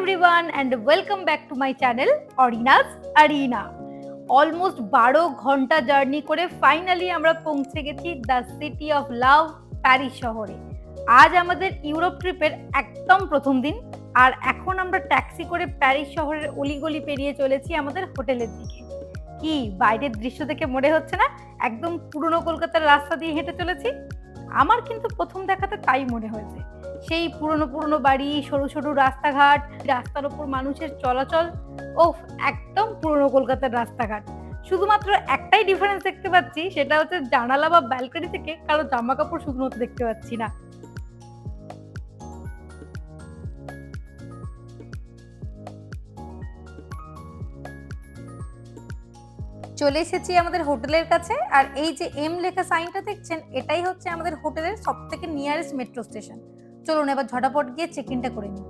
Everyone and welcome back to my channel অরিনাস Arina almost বারো ঘণ্টা journey করে ফাইনালি আমরা পৌঁছে গেছি the city of love Paris শহরে। আজ আমাদের ইউরোপ ট্রিপের একদম প্রথম দিন, আর এখন আমরা ট্যাক্সি করে প্যারিস শহরের অলিগলি পেরিয়ে চলেছি আমাদের হোটেলের দিকে। কি, বাইরের দৃশ্য দেখে মনে হচ্ছে না? একদম পুরনো কলকাতার রাস্তা দিয়ে হেঁটে চলেছি? আমার কিন্তু প্রথম দেখাতে তাই মনে হয়েছে। সেই পুরনো পুরনো বাড়ি, সরু সরু রাস্তাঘাট, রাস্তার ওপর মানুষের চলাচল ও একদম পুরনো কলকাতার রাস্তাঘাট। শুধুমাত্র একটাই ডিফারেন্স দেখতে পাচ্ছি, সেটা হচ্ছে জানালা বা ব্যালকনি থেকে কারও জামা কাপড় শুকনো দেখতে পাচ্ছি না। চলে এসেছি আমাদের হোটেলের কাছে, আর এই যে এম লেখা সাইনটা দেখছেন, এটাই হচ্ছে আমাদের হোটেলের সব থেকে নিয়ারেস্ট মেট্রো স্টেশন চলুন এবার ঝটাপট গিয়ে চেক ইনটা করে নিই।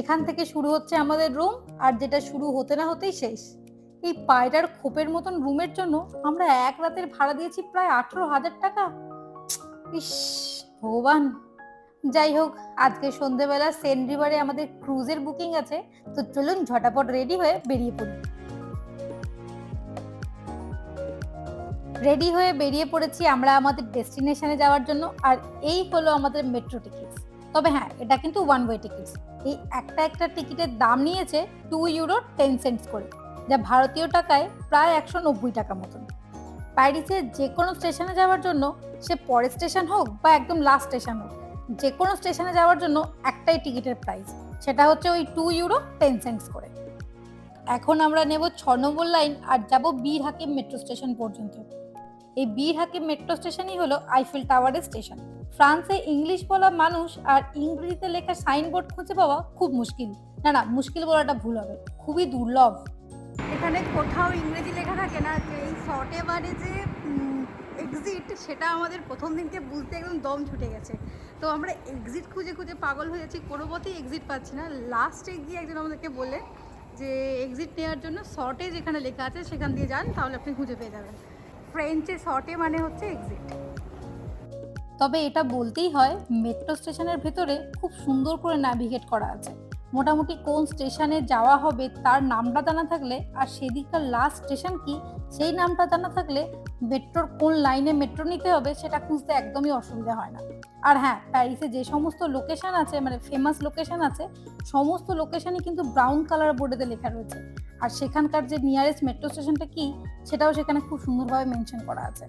এখান থেকে শুরু হচ্ছে আমাদের রুম আর যেটা শুরু হতে না হতেই শেষ। এই পায়রার খোপের মতন রুমের জন্য আমরা এক রাতের ভাড়া দিয়েছি প্রায় আঠেরো হাজার টাকা। ইস, ভগবান। যাই হোক, আজকে সন্ধেবেলা সেন্ট রিভারে আমাদের ক্রুজের বুকিং আছে, তো চলুন ঝটাপট রেডি হয়ে বেরিয়ে পড়ি। রেডি হয়ে বেরিয়ে পড়েছি আমরা আমাদের ডেস্টিনেশনে যাওয়ার জন্য, আর এই হলো আমাদের মেট্রো টিকিট তবে হ্যাঁ এটা কিন্তু ওয়ান ওয়ে টিকিট এই একটা একটা টিকিটের দাম নিয়েছে টু ইউরো টেন সেন্টস করে, যা ভারতীয় টাকায় প্রায় একশো নব্বই টাকা মতন। প্যারিসের যে কোনো স্টেশনে যাওয়ার জন্য, সে পরের স্টেশন হোক বা একদম লাস্ট স্টেশন হোক যে কোনো স্টেশনে যাওয়ার জন্য একটাই টিকিটের প্রাইস সেটা হচ্ছে ওই টু ইউরো টেন সেন্টস করে। এখন আমরা নেব ছ নম্বর লাইন আর যাব বীর হাকিম মেট্রো স্টেশন পর্যন্ত। এই বীর হাকিম মেট্রো স্টেশনই হলো আইফেল টাওয়ারের স্টেশন ফ্রান্সে ইংলিশ বলা মানুষ আর ইংরেজিতে লেখা সাইনবোর্ড খুঁজে পাওয়া খুব মুশকিল। না না, মুশকিল বলাটা ভুল হবে। খুবই দুর্লভ। এখানে কোথাও ইংরেজি লেখা থাকে না যে এই শর্টে বারে যে এক্সিট সেটা আমাদের প্রথম দিনকে বুঝতে একদম দম ছুটে গেছে। তো আমরা এক্সিট খুঁজে খুঁজে পাগল হয়ে যাচ্ছি, কোনো এক্সিট পাচ্ছি না। লাস্টে গিয়ে একজন আমাদেরকে বলে যে এক্সিট নেওয়ার জন্য শর্টে যেখানে লেখা আছে, সেখান দিয়ে যান, তাহলে আপনি খুঁজে পেয়ে যাবেন। ফ্রেঞ্চে শর্টে মানে হচ্ছে এক্সিট তবে এটা বলতেই হয় মেট্রো স্টেশনের ভেতরে খুব সুন্দর করে ন্যাভিগেট করা আছে। মোটামুটি কোন স্টেশনে যাওয়া হবে, তার নামটা জানা থাকলে আর সেদিককার লাস্ট স্টেশন কি, সেই নামটা জানা থাকলে মেট্রোর কোন লাইনে মেট্রো নিতে হবে সেটা খুঁজতে একদমই অসুবিধা হয় না। আর হ্যাঁ প্যারিসে যে সমস্ত লোকেশন আছে মানে ফেমাস লোকেশন আছে, সমস্ত লোকেশনই কিন্তু ব্রাউন কালার বোর্ডেতে লেখা রয়েছে। আর সেখানকার যে নিয়ারেস্ট মেট্রো স্টেশনটা কি, সেটাও সেখানে খুব সুন্দরভাবে মেনশন করা আছে।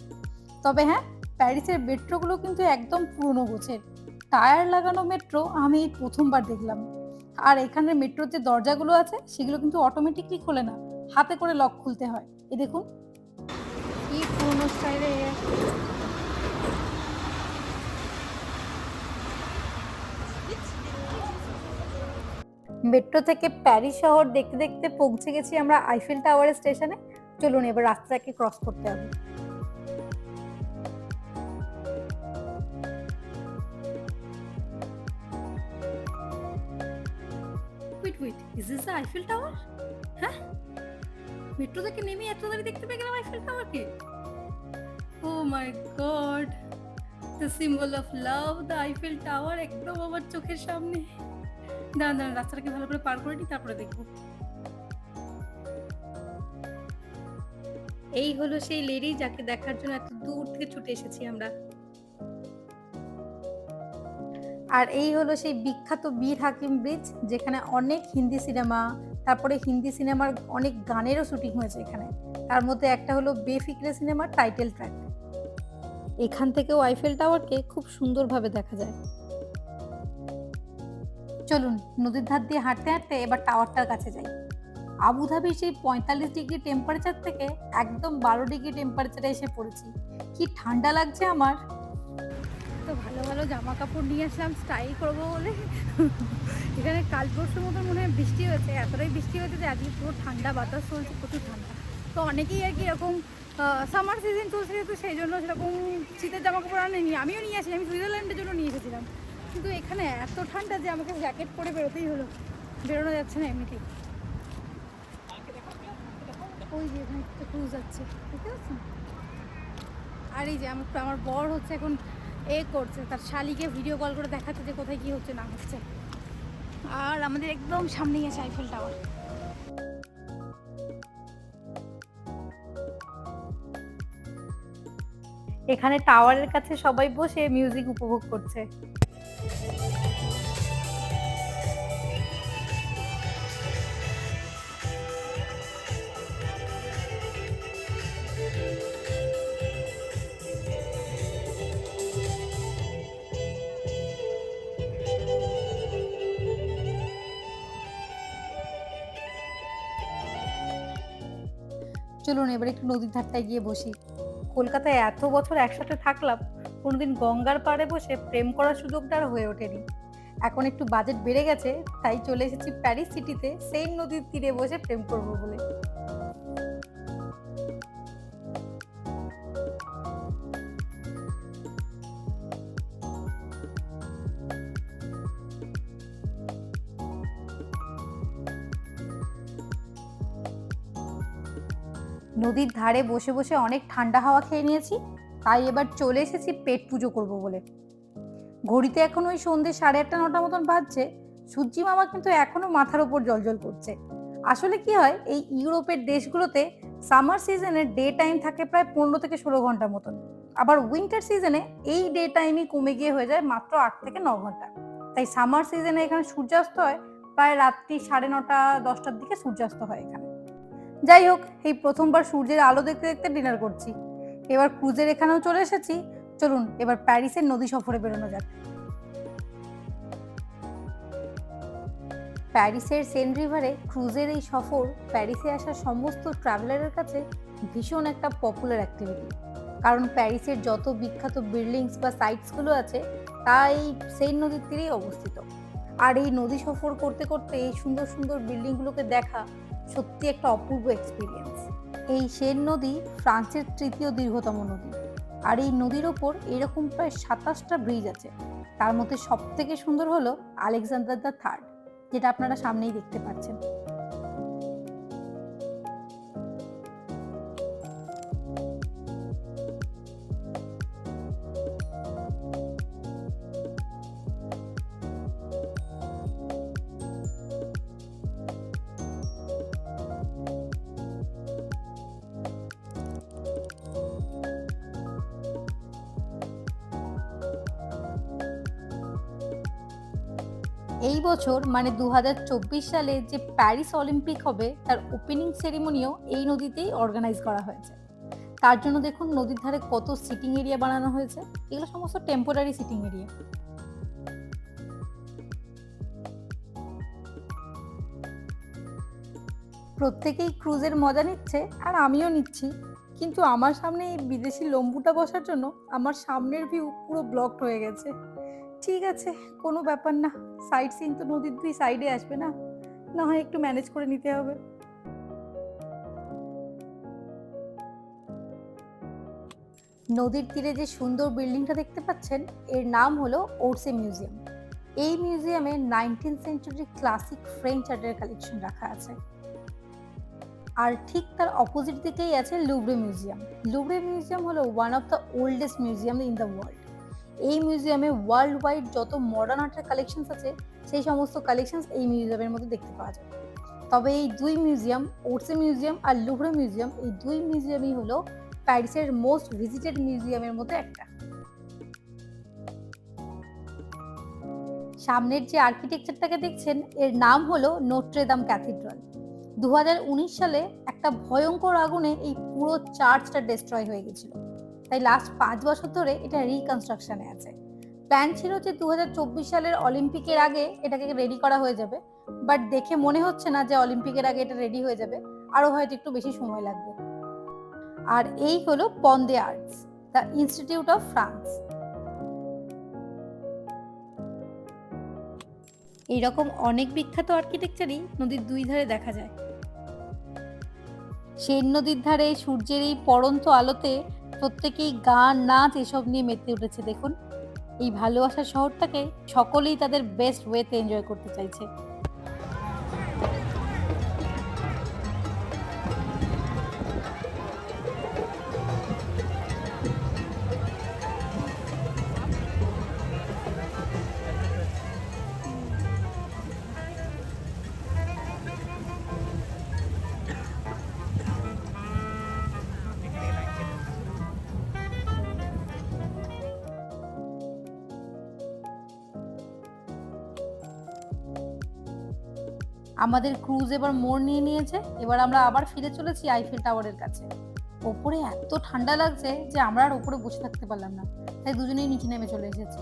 তবে হ্যাঁ প্যারিসের মেট্রোগুলো কিন্তু একদম পুরনো গোছের। টায়ার লাগানো মেট্রো আমি প্রথমবার দেখলাম। আর এখানে মেট্রোর যে দরজাগুলো আছে সেগুলো কিন্তু অটোমেটিকলি খোলে না। হাতে করে লক খুলতে হয়। এই দেখুন। কি পুরোনো স্টাইলে মেট্রো থেকে প্যারিস শহর দেখতে দেখতে পৌঁছে গেছি আমরা আইফেল টাওয়ারের স্টেশনে চলুন এবার রাস্তাটাকে ক্রস করতে হবে। Wait wait is this the Eiffel tower হ্যাঁ মেট্রো থেকে নেমে এত তাড়াতাড়ি দেখতে পেয়ে গেলাম আইফেল টাওয়ারকে ও my god the symbol of love the Eiffel tower একদম আমার চোখের সামনে। দাঁড়ান দাঁড়ান রাস্তাটাকে ভালো করে পার করে নিই তারপরে দেখব। এই হলো সেই লেডি যাকে দেখার জন্য এত দূর থেকে ছুটে এসেছি আমরা। আর এই হলো সেই বিখ্যাত বীর হাকিম ব্রিজ যেখানে অনেক হিন্দি সিনেমা তারপরে হিন্দি সিনেমার অনেক গানেরও শুটিং হয়েছে এখানে। তার মধ্যে একটা হলো বেফিক্রে সিনেমার টাইটেল ট্র্যাক এখান থেকেও আইফেল টাওয়ারকে খুব সুন্দরভাবে দেখা যায়। চলুন, নদীর ধার দিয়ে হাঁটতে হাঁটতে এবার টাওয়ারটার কাছে যাই। আবুধাবির সেই পঁয়তাল্লিশ ডিগ্রি টেম্পারেচার থেকে একদম বারো ডিগ্রি টেম্পারেচারে এসে পড়েছি। কি ঠান্ডা লাগছে আমার? তো ভালো ভালো জামা কাপড় নিয়ে আসলাম স্টাইল করব বলে। এখানে কাল পরশুর মতো মনে হয় বৃষ্টি হয়েছে, এতটাই বৃষ্টি হয়েছে যে আজকে পুরো ঠান্ডা, বাতাস চলছে, প্রচুর ঠান্ডা। তো অনেকেই আর কি এরকম সামার সিজন চলছে যেহেতু, সেই জন্য সেরকম শীতের জামা কাপড় আনেনি আমিও নিয়ে আসি, আমি সুইজারল্যান্ডের জন্য নিয়ে এসেছিলাম। কিন্তু এখানে এত ঠান্ডা যে আমাকে জ্যাকেট পরে বেরোতেই হলো, বেরোনো যাচ্ছে না এমনিতেই। ওই যে এখানে একটা ক্রুজ যাচ্ছে, দেখতে পাচ্ছেন? আর এই যে আমার বর হচ্ছে এখন এ করছে, তার শালিকে ভিডিও কল করে দেখাচ্ছে যে কোথায় কি হচ্ছে, না হচ্ছে। আর আমাদের একদম সামনেই আছে আইফেল টাওয়ার এখানে টাওয়ারের কাছে সবাই বসে মিউজিক উপভোগ করছে। চলুন এবার একটু নদীর ধারটায় গিয়ে বসি। কলকাতায় এত বছর একসাথে থাকলাম, কোনোদিন গঙ্গার পাড়ে বসে প্রেম করার সুযোগটা আর হয়ে ওঠেনি। এখন একটু বাজেট বেড়ে গেছে, তাই চলে এসেছি প্যারিস সিটিতে সেই নদীর তীরে বসে প্রেম করব বলে। নদীর ধারে বসে বসে অনেক ঠান্ডা হাওয়া খেয়ে নিয়েছি, তাই এবার চলে এসেছি পেট পুজো করব বলে। ঘড়িতে এখন ওই সন্ধ্যে সাড়ে আটটা, নটা মতন বাজছে সূর্যি মামা কিন্তু এখনও মাথার ওপর জলজল করছে। আসলে কি হয়, এই ইউরোপের দেশগুলোতে সামার সিজনে ডে টাইম থাকে প্রায় পনেরো থেকে ষোলো ঘণ্টা মতন। আবার উইন্টার সিজনে এই ডে টাইমই কমে গিয়ে হয়ে যায় মাত্র আট থেকে ন ঘণ্টা। তাই সামার সিজনে এখানে সূর্যাস্ত হয়, প্রায় রাত্রি সাড়ে নটা, দশটার দিকে সূর্যাস্ত হয় এখানে। যাই হোক, এই প্রথমবার সূর্যের আলো দেখতে দেখতে ডিনার করছি। এবার ক্রুজের এখানেও চলে এসেছি। চলুন, এবার প্যারিসের নদী সফরে বেরোনো যাক। প্যারিসের সেন রিভারে ক্রুজের এই সফর, প্যারিসে আসা সমস্ত ট্রাভেলারের কাছে ভীষণ একটা পপুলার অ্যাক্টিভিটি কারণ প্যারিসের যত বিখ্যাত বিল্ডিংস বা সাইটসগুলো আছে তা এই সেন নদীর তীরেই অবস্থিত। আর এই নদী সফর করতে করতে এই সুন্দর সুন্দর বিল্ডিংগুলোকে দেখা সত্যি একটা অপূর্ব এক্সপিরিয়েন্স এই সেন নদী ফ্রান্সের তৃতীয় দীর্ঘতম নদী। আর এই নদীর ওপর এরকম প্রায় সাতাশটা ব্রিজ আছে। তার মধ্যে সব থেকে সুন্দর হলো আলেকজান্ডার দ্য থার্ড, যেটা আপনারা সামনেই দেখতে পাচ্ছেন। এই বছর মানে দু হাজার চব্বিশ সালে যে প্যারিস অলিম্পিক হবে, তার ওপেনিং সেরিমনিও এই নদীতেই অর্গানাইজ করা হয়েছে। তার জন্য দেখুন নদীর ধারে কত সিটিং এরিয়া বানানো হয়েছে। এগুলো সমস্ত টেম্পোরারি সিটিং এরিয়া প্রত্যেকেই ক্রুজের মজা নিচ্ছে আর আমিও নিচ্ছি। কিন্তু আমার সামনে এই বিদেশি লম্বুটা বসার জন্য আমার সামনের ভিউ পুরো ব্লকড হয়ে গেছে। ঠিক আছে, কোনো ব্যাপার না। সাইড সিন তো নদীর দুই সাইডে আসবে না? না হয় একটু ম্যানেজ করে নিতে হবে। নদীর তীরে যে সুন্দর বিল্ডিংটা দেখতে পাচ্ছেন, এর নাম হলো ওরসে মিউজিয়াম এই মিউজিয়ামে নাইনটিন সেঞ্চুরি ক্লাসিক ফ্রেঞ্চ আর্টের কালেকশন রাখা আছে। আর ঠিক তার অপোজিট দিকেই আছে লুব্রে মিউজিয়াম লুব্রে মিউজিয়াম হলো one of the oldest museum in the world এই মিউজিয়ামে ওয়ার্ল্ড ওয়াইড যত মডার্ন আর্টের কালেকশনস আছে, সেই সমস্ত কালেকশনস এই মিউজিয়ামের মধ্যে দেখতে পাওয়া যায়। তবে এই দুই মিউজিয়াম ওটসে মিউজিয়াম আর লুভরে মিউজিয়াম এই দুই মিউজিয়ামই হলো প্যারিসের মোস্ট ভিজিটেড মিউজিয়ামের মধ্যে একটা। সামনের যে আর্কিটেকচারটাকে দেখছেন, এর নাম হলো নোট্রেদাম ক্যাথিড্রাল দু হাজার উনিশ সালে একটা ভয়ঙ্কর আগুনে এই পুরো চার্চটা ডিস্ট্রয় হয়ে গেছিল। তাই লাস্ট পাঁচ বছর ধরে এটা রিকনস্ট্রাকশনে আছে। প্ল্যান ছিল যে দু হাজার চব্বিশ সালের অলিম্পিকের আগে এটাকে রেডি করা হয়ে যাবে বাট দেখে মনে হচ্ছে না যে অলিম্পিকের আগে এটা রেডি হয়ে যাবে আরও হয়তো একটু বেশি সময় লাগবে। আর এই হলো Pont des Arts the institute of France এইরকম অনেক বিখ্যাত আর্কিটেকচারই নদীর দুই ধারে দেখা যায়। সেন নদীর ধারে সূর্যের এই পড়ন্ত আলোতে প্রত্যেকেই গান, নাচ এসব নিয়ে মেতে উঠেছে, দেখুন। এই ভালোবাসার শহরটাকে সকলেই তাদের বেস্ট ওয়েতে এনজয় করতে চাইছে। আমাদের ক্রুজ এবার মোড় নিয়ে নিয়েছে, এবার আমরা আবার ফিরে চলেছি আইফেল টাওয়ারের কাছে। ওপরে এত ঠান্ডা লাগছে যে আমরা আর ওপরে বসে থাকতে পারলাম না। তাই দুজনেই নিচে নেমে চলে এসেছি।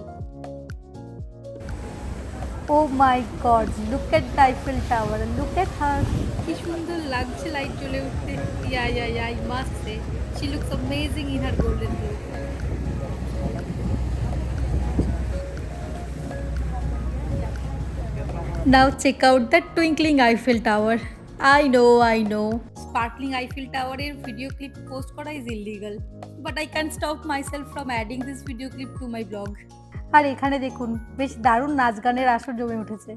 ও my god look at the Eiffel tower look at her কি সুন্দর লাগছে লাইট জ্বলে উঠতে। Yeah yeah yeah must say she looks amazing in her golden glow now check out the twinkling Eiffel tower I know I know sparkling Eiffel টাওয়ারের video clip post করা is illegal but I can stop myself from adding this video clip to my blog আর এখানে দেখুন বেশ দারুণ নাচ গানের আসর জমে উঠেছে।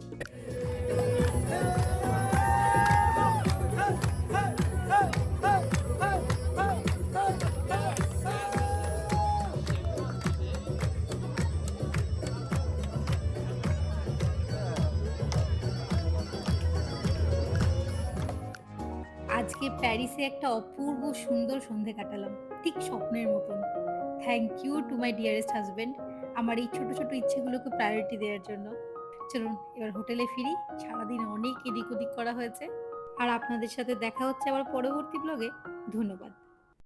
আজকে প্যারিসে একটা অপূর্ব সুন্দর সন্ধে কাটালাম, ঠিক স্বপ্নের মতন। Thank you to my dearest husband আমার এই ছোট ছোট ইচ্ছেগুলোকে প্রায়োরিটি দেওয়ার জন্য। চলুন, এবার হোটেলে ফিরি, সারাদিন অনেক এদিক ওদিক করা হয়েছে। আর আপনাদের সাথে দেখা হচ্ছে আবার পরবর্তী ব্লগে ধন্যবাদ।